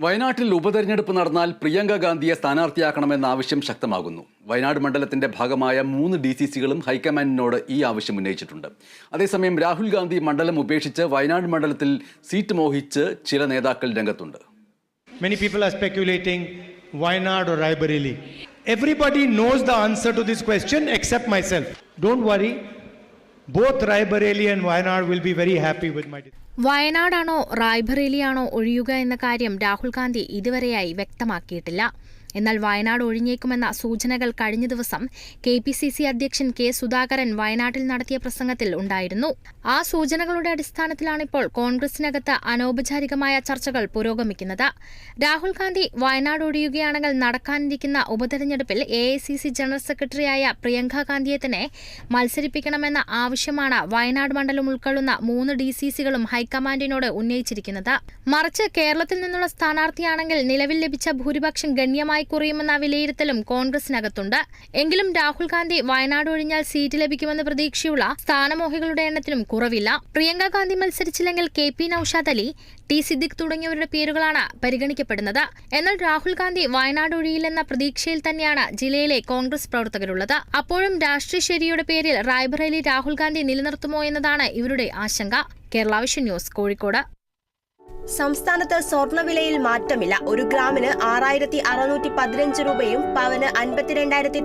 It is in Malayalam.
വയനാട്ടിൽ ഉപതെരഞ്ഞെടുപ്പ് നടന്നാൽ പ്രിയങ്ക ഗാന്ധിയെ സ്ഥാനാർത്ഥിയാക്കണമെന്ന ആവശ്യം ശക്തമാകുന്നു വയനാട് മണ്ഡലത്തിന്റെ ഭാഗമായ മൂന്ന് ഡി സി സികളും ഹൈക്കമാൻഡിനോട് ഈ ആവശ്യം ഉന്നയിച്ചിട്ടുണ്ട് അതേസമയം രാഹുൽ ഗാന്ധി മണ്ഡലം ഉപേക്ഷിച്ച് വയനാട് മണ്ഡലത്തിൽ സീറ്റ് മോഹിച്ച് ചില നേതാക്കൾ രംഗത്തുണ്ട് Many people are speculating or. Everybody knows the answer to this question except myself. Don't worry. Raebareli and Wayanad will be very happy with my decision. വയനാടാണോ റായ്ബറേലിയാണോ ഒഴിയുക എന്ന കാര്യം രാഹുൽ ഗാന്ധി ഇതുവരെയായി വ്യക്തമാക്കിയിട്ടില്ല എന്നാൽ വയനാട് ഒഴിഞ്ഞേക്കുമെന്ന സൂചനകൾ കഴിഞ്ഞ ദിവസം കെ പി സി സി അധ്യക്ഷൻ കെ സുധാകരൻ വയനാട്ടിൽ നടത്തിയ പ്രസംഗത്തിൽ ഉണ്ടായിരുന്നു. ആ സൂചനകളുടെ അടിസ്ഥാനത്തിലാണ് അടിസ്ഥാനത്തിലാണിപ്പോൾ കോൺഗ്രസിനകത്ത് അനൗപചാരികമായ ചർച്ചകൾ പുരോഗമിക്കുന്നത്. രാഹുൽ ഗാന്ധി വയനാട് ഒഴിയുകയാണെങ്കിൽ നടക്കാനിരിക്കുന്ന ഉപതെരഞ്ഞെടുപ്പിൽ A I C C general സെക്രട്ടറിയായ പ്രിയങ്ക ഗാന്ധിയെ തന്നെ മത്സരിപ്പിക്കണമെന്ന ആവശ്യമാണ് വയനാട് മണ്ഡലം ഉൾക്കൊള്ളുന്ന മൂന്ന് ഡി സി സികളും ഹൈക്കമാൻഡിനോട് ഉന്നയിച്ചിരിക്കുന്നത്. മറിച്ച് കേരളത്തിൽ നിന്നുള്ള സ്ഥാനാർത്ഥിയാണെങ്കിൽ നിലവിൽ ലഭിച്ച ഭൂരിപക്ഷം ഗണ്യമായി കുറയുമെന്ന വിലയിരുത്തലും കോൺഗ്രസിനകത്തുണ്ട്. എങ്കിലും രാഹുൽ ഗാന്ധി വയനാട് ഒഴിഞ്ഞാൽ സീറ്റ് ലഭിക്കുമെന്ന പ്രതീക്ഷയുള്ള സ്ഥാനമോഹികളുടെ എണ്ണത്തിലും കുറവില്ല. Priyanka Gandhi മത്സരിച്ചില്ലെങ്കിൽ K P Naushad Ali T Siddique തുടങ്ങിയവരുടെ പേരുകളാണ് പരിഗണിക്കപ്പെടുന്നത്. എന്നാൽ രാഹുൽ ഗാന്ധി വയനാട് ഒഴിയില്ലെന്ന പ്രതീക്ഷയിൽ തന്നെയാണ് ജില്ലയിലെ കോൺഗ്രസ് പ്രവർത്തകരുള്ളത്. അപ്പോഴും രാഷ്ട്രീയ ശരിയുടെ പേരിൽ റായ്ബറേലി രാഹുൽ ഗാന്ധി നിലനിർത്തുമോ എന്നതാണ് ഇവരുടെ ആശങ്ക. Kerala vision news Kozhikode. സംസ്ഥാനത്ത് സ്വർണവിലയിൽ മാറ്റമില്ല. ഒരു ഗ്രാമിന് ആറായിരത്തി അറുന്നൂറ്റി പതിനഞ്ച് രൂപയും പവന് അൻപത്തിരണ്ടായിരത്തി